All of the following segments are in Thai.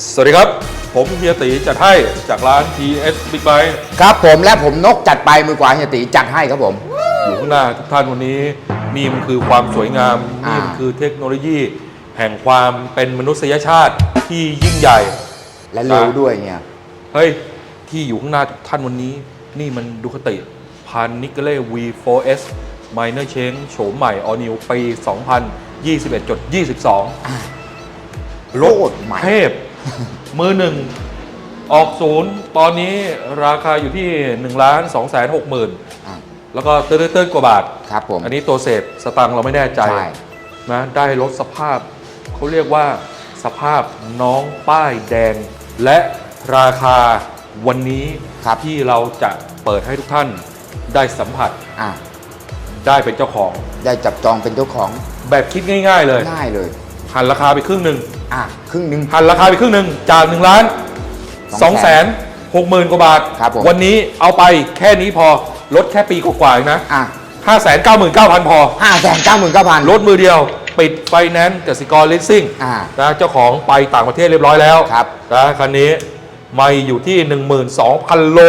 สวัสดีครับ ผมเฮียตีจัดให้จากร้าน TS Big Bike ครับผมและผมนกจัดไปมือกวาเฮียตีจัดให้ครับผม อยู่ข้างหน้าทุกท่านวันนี้นี่มันคือความสวยงามอ่านี่ นี่มันคือเทคโนโลยี แห่งความเป็นมนุษยชาติที่ยิ่งใหญ่ และเร็วด้วยเนี่ย เฮ้ย ที่อยู่ข้างหน้าทุกท่านวันนี้ นี่มันดูคติพันนิกเล่ V4S Minor Change โฉมใหม่ All New ปี 2021.22โลดใหม่ เทพ มือหนึ่งออกศูนย์ตอนนี้ราคาอยู่ที่1ล้าน2แสน6หมื่นอะแล้วก็เตื้นๆกว่าบาท ครับผมอันนี้ตัวเศษสตังค์เราไม่แน่ใจ ใช่ นะได้ลดสภาพเขาเรียกว่าสภาพน้องป้ายแดง และราคาวันนี้ครับ ที่เราจะเปิดให้ทุกท่านได้สัมผัสอะได้เป็นเจ้าของ ได้จับจองเป็นเจ้าของแบบคิดง่าย ๆเลย ง่ายเลย หันราคาไปครึ่งหนึ่งอะครึ่งหนึ่งหันราคาไปครึ่งหนึ่งจาก1ล้าน2แสน6หมื่นกว่าบาทครับผมวันนี้เอาไปแค่นี้พอลดแค่ปีกว่าๆเองนะอะ5 9 9 0 0 0พอห้าแสนเก้าหมื่นเก้าพันรถมือเดียว ปิดไฟแนนซ์กสิกรลิสซิ่งอ่านะเจ้าของไปต่างประเทศเรียบร้อยแล้วครับนะคันนี้ไม่อยู่ที่ 12,000 โล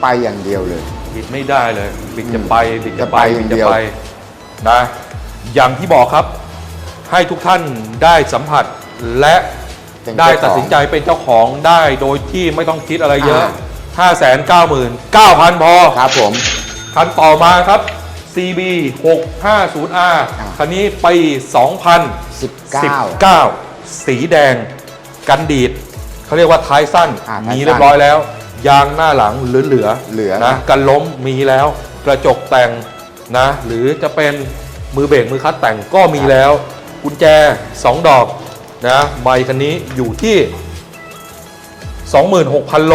ไปอย่างเดียวเลย บิดไม่ได้เลยบิดจะไปบิดจะไปจะไปบิดอย่างจะเดียว ไปนะอย่างที่บอกครับ ให้ทุกท่านได้สัมผัสและเป็นได้เจ้าของตัดสินใจเป็นเจ้าของได้โดยที่ไม่ต้องคิดอะไรเยอะ อ่ 5 9 9 0 0 0 พอ ครับผม คันต่อมาครับ CB 650R อ่า คันนี้ปี 19 2019 สีแดง กันดีด เขาเรียกว่าท้ายสั้นอ่าท้ายสั้น มีเรียบร้อยแล้ว ยางหน้าหลังเหลือเหลือๆเหลือ นะกันล้มมีแล้ว กระจกแต่งนะ หรือจะเป็นมือเบรกมือคัดแต่งก็มีแล้ว กุญแจ 2 ดอกนะใบคันนี้อยู่ที่ 26,000 โล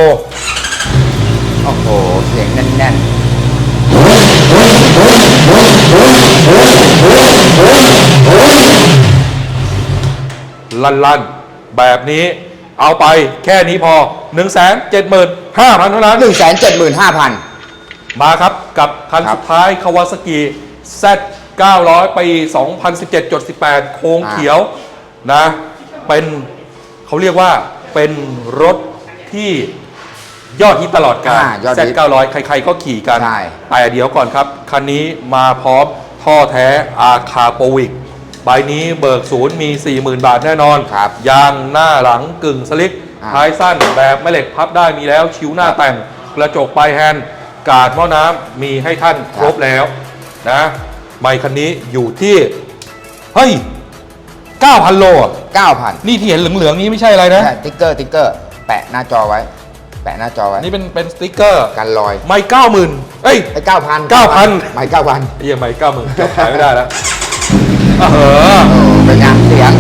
โอ้โห เสียงแน่นลันลันๆ แบบนี้ เอาไปแค่นี้พอ 1 7 5 0 0 0เท่านั้นๆหนึ่งแสนเจ็ดหมื่นห้าพันมาครับกับคันครับสุดท้ายคาวาซากิ Z 900 ปี 2017.18 โค้งอ่า เขียวนะ เป็นเขาเรียกว่าเป็นรถที่ยอดฮิตตลอดกาล อ่ายอด Z ฮิต900 ใครๆก็ขี่กัน ใช่ แต่เดี๋ยวก่อนครับ คันนี้มาพร้อมท่อแท้อาคาโปวิก ใบนี้เบิกศูนย์มี 40,000 บาทแน่นอนครับยางหน้าหลังกึ่งสลิกอ่า ท้ายสั้นแบบแม่เหล็กพับได้มีแล้วชิวหน้าแต่งกระจกปลายแฮนด์กาดหม้อน้ำมีให้ท่านครบแล้วนะไมค์คันนี้อยู่ที่ เฮ้ย 9,000 โลอะเก้าพันนี่ที่เห็นเหลืองๆนี้ไม่ใช่อะไรนะใช่ติ๊กเกอร์ติ๊กเกอร์ แปะหน้าจอไว้ แปะหน้าจอไว้นี่เป็นเป็นสติ๊กเกอร์ กันรอยไม่เก้าหมื่นเอ้ย ไอ้เก้าพัน9,000 ไม่เก้าพันไอ้เหี้ยังไม่เก้าหมื่นเกือบขายไม่ได้แล้วอะ เหอโอ้เป็นไงเสียง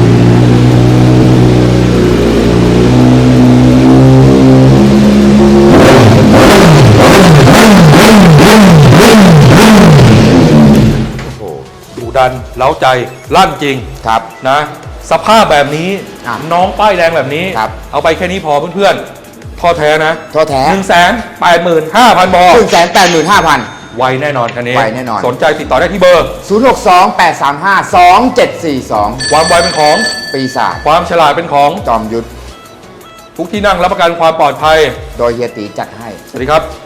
โอ้โหดูดันเล้าใจลั่นจริงครับ นะ สภาพแบบนี้ อะน้องป้ายแดงแบบนี้ ครับ เอาไปแค่นี้พอเพื่อนๆท่อแท้นะท่อแท้หนึ่งแสนแปดหมื่นห้าพันบอ หนึ่งแสนแปดหมื่นห้าพัน ไวแน่นอนคันนี้ไวแน่นอน สนใจติดต่อได้ที่เบอร์ศูนย์หกสองแปดสามห้าสองเจ็ดสี่สองความไวเป็นของปีศาจความฉลาดเป็นของจอมยุทธทุกที่นั่งรับประกันความปลอดภัย โดยเฮียตีจัดให้ สวัสดีครับ